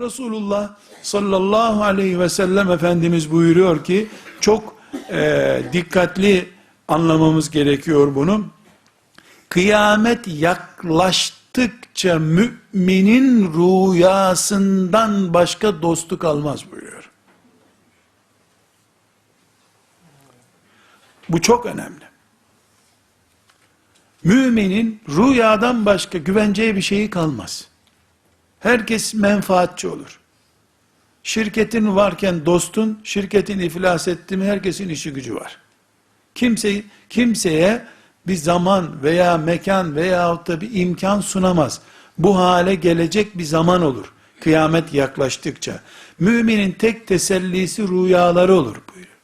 Resulullah sallallahu aleyhi ve sellem Efendimiz buyuruyor ki çok e, dikkatli anlamamız gerekiyor bunu. Kıyamet yaklaştıkça müminin rüyasından başka dostu kalmaz buyuruyor. Bu çok önemli. Müminin rüyadan başka güveneceği bir şeyi kalmaz. Herkes menfaatçi olur. Şirketin varken dostun, şirketin iflas etti mi herkesin işi gücü var. Kimse, kimseye bir zaman veya mekan veyahut da bir imkan sunamaz. Bu hale gelecek bir zaman olur. Kıyamet yaklaştıkça. Müminin tek tesellisi rüyaları olur buyuruyor.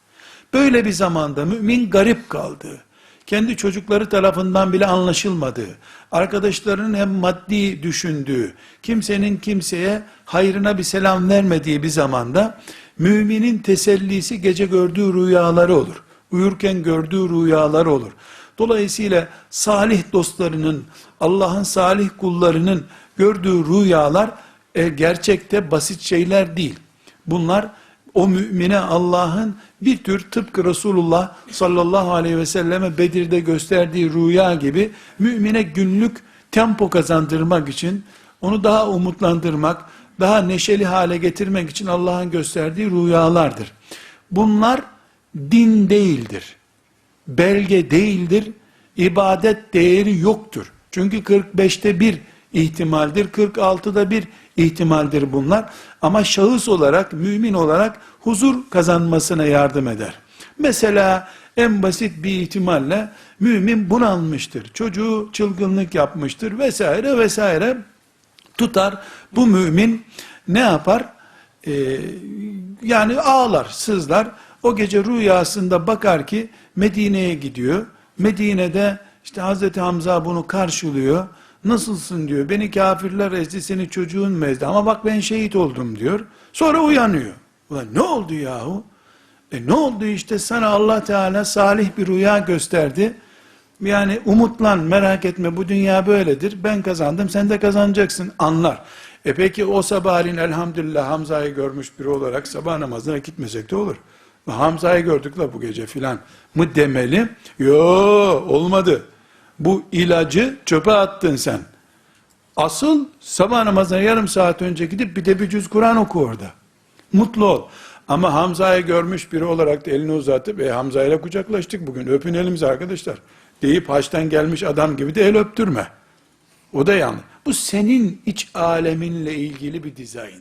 Böyle bir zamanda mümin garip kaldığı, kendi çocukları tarafından bile anlaşılmadığı, arkadaşlarının hem maddi düşündüğü, kimsenin kimseye hayrına bir selam vermediği bir zamanda, müminin tesellisi gece gördüğü rüyaları olur. Uyurken gördüğü rüyalar olur. Dolayısıyla salih dostlarının, Allah'ın salih kullarının gördüğü rüyalar e, gerçekte basit şeyler değil. Bunlar o mümine Allah'ın bir tür tıpkı Resulullah sallallahu aleyhi ve selleme Bedir'de gösterdiği rüya gibi mümine günlük tempo kazandırmak için onu daha umutlandırmak, daha neşeli hale getirmek için Allah'ın gösterdiği rüyalardır. Bunlar din değildir. Belge değildir. ibadet değeri yoktur. Çünkü 45'te bir ihtimaldir, 46'da bir ihtimaldir bunlar. Ama şahıs olarak, mümin olarak huzur kazanmasına yardım eder. Mesela en basit bir ihtimalle mümin bunalmıştır. Çocuğu çılgınlık yapmıştır vesaire vesaire tutar. Bu mümin ne yapar? Ee, yani ağlar, sızlar. O gece rüyasında bakar ki Medine'ye gidiyor. Medine'de işte Hazreti Hamza bunu karşılıyor. Nasılsın diyor. Beni kafirler ezdi, seni çocuğun mu ezdi? Ama bak ben şehit oldum diyor. Sonra uyanıyor. Ulan ne oldu yahu? E ne oldu işte sana Allah Teala salih bir rüya gösterdi. Yani umutlan merak etme bu dünya böyledir. Ben kazandım sen de kazanacaksın anlar. E peki o sabahleyin elhamdülillah Hamza'yı görmüş biri olarak sabah namazına gitmesek de olur. Hamza'yı gördük la bu gece filan mı demeli? Yo olmadı. Bu ilacı çöpe attın sen. Asıl sabah namazına yarım saat önce gidip bir de bir cüz Kur'an oku orada. Mutlu ol. Ama Hamza'yı görmüş biri olarak da elini uzatıp e, Hamza ile kucaklaştık bugün öpün elimizi arkadaşlar. Deyip haçtan gelmiş adam gibi de el öptürme. O da yanlış. Bu senin iç aleminle ilgili bir dizayn.